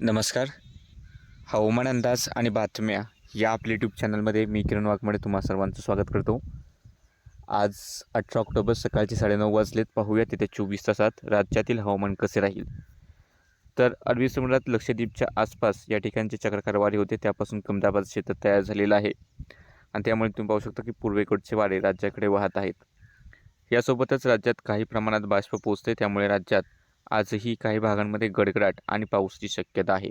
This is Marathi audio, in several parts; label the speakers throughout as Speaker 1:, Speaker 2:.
Speaker 1: नमस्कार. हवामान अंदाज आणि बातम्या या आपल्या यूट्यूब चॅनलमध्ये मी किरण वाघमडे तुम्हा सर्वांचं स्वागत करतो. आज अठरा ऑक्टोबर सकाळचे साडेनऊ वाजलेत. पाहूया तिथे चोवीस तासात राज्यातील हवामान कसे राहील. तर अरबी समुद्रात लक्षद्वीपच्या आसपास या ठिकाणचे चक्रकार वारे होते. त्यापासून कमदाबाद क्षेत्र तयार झालेलं आहे. आणि त्यामुळे तुम्ही पाहू शकता की पूर्वेकडचे वारे राज्याकडे वाहत आहेत. यासोबतच राज्यात काही प्रमाणात बाष्प पोचते त्यामुळे राज्यात आजही काही भागांमध्ये गडगडाट आणि पाऊसची शक्यता आहे.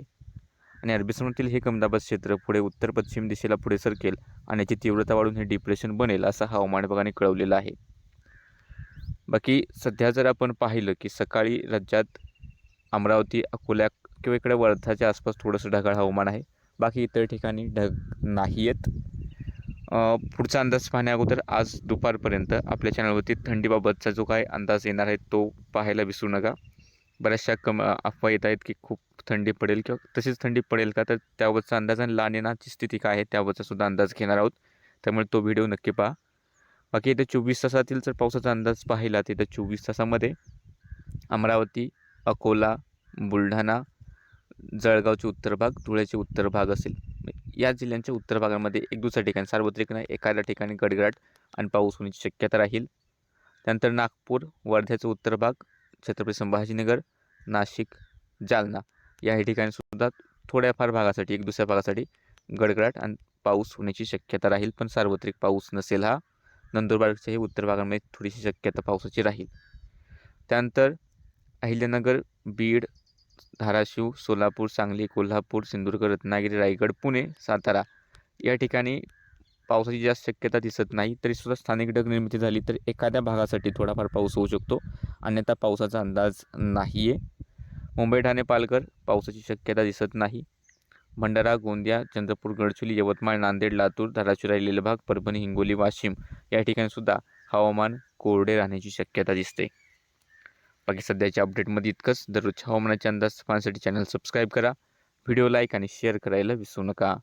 Speaker 1: आणि अरबी समुद्रातील हे कमदाबाद क्षेत्र पुढे उत्तर पश्चिम दिशेला पुढे सरकेल आणि याची तीव्रता वाढून हे डिप्रेशन बनेल असं हवामान विभागाने कळवलेलं आहे. बाकी सध्या जर आपण पाहिलं की सकाळी राज्यात अमरावती अकोला किंवा इकडे वर्धाच्या आसपास थोडंसं ढगाळ हवामान आहे. बाकी इतर ठिकाणी ढग नाही आहेत पुढचा अंदाज पाहण्याअगोदर आज दुपारपर्यंत आपल्या चॅनलवरती थंडीबाबतचा जो काय अंदाज येणार आहे तो पाहायला विसरू नका. बऱ्याचशा कम अफवा येत आहेत की खूप थंडी पडेल किंवा तशीच थंडी पडेल का तर त्यावरचा अंदाज आणि लानेनाची स्थिती काय आहे त्यावरचा सुद्धा अंदाज घेणार आहोत. त्यामुळे तो व्हिडिओ नक्की पहा. बाकी इथे चोवीस तासातील जर पावसाचा अंदाज पाहिला तर इथं चोवीस तासामध्ये अमरावती अकोला बुलढाणा जळगावचे उत्तर भाग धुळ्याचे उत्तर भाग असेल. या जिल्ह्यांच्या उत्तर भागामध्ये एक दुसऱ्या ठिकाणी सार्वत्रिक नाही एखाद्या ठिकाणी गडगडाट आणि पाऊस होण्याची शक्यता राहील. त्यानंतर नागपूर वर्ध्याचा उत्तर भाग छत्रपती संभाजीनगर नाशिक जालना. याही ठिकाणी सुद्धा थोड्याफार भागासाठी एक दुसऱ्या भागासाठी गडगडाट आणि पाऊस होण्याची शक्यता राहील. पण सार्वत्रिक पाऊस नसेल हा नंदुरबारच्याही उत्तर भागामध्ये थोडीशी शक्यता पावसाची राहील. त्यानंतर अहिल्यानगर बीड धाराशिव सोलापूर सांगली कोल्हापूर सिंधुदुर्ग रत्नागिरी रायगड पुणे सातारा या ठिकाणी पावसाची जास्त शक्यता दिसत नाही. तरीसुद्धा स्थानिक ढग निर्मिती झाली तर एखाद्या भागासाठी थोडाफार पाऊस होऊ शकतो. अन्यथा पावसाचा अंदाज नाही आहे मुंबई ठाणे पालघर पावसाची शक्यता दिसत नाही. भंडारा गोंदिया चंद्रपूर गडचिरोली यवतमाळ नांदेड लातूर धाराशिव राहिलेला भाग परभणी हिंगोली वाशिम या ठिकाणी सुद्धा हवामान कोरडे राहण्याची शक्यता दिसते. बाकी सध्याच्या अपडेटमध्ये इतकंच. दररोजच्या हवामानाचे अंदाज पाहण्यासाठी चॅनल सबस्क्राईब करा. व्हिडिओ लाईक आणि शेअर करायला विसरू नका.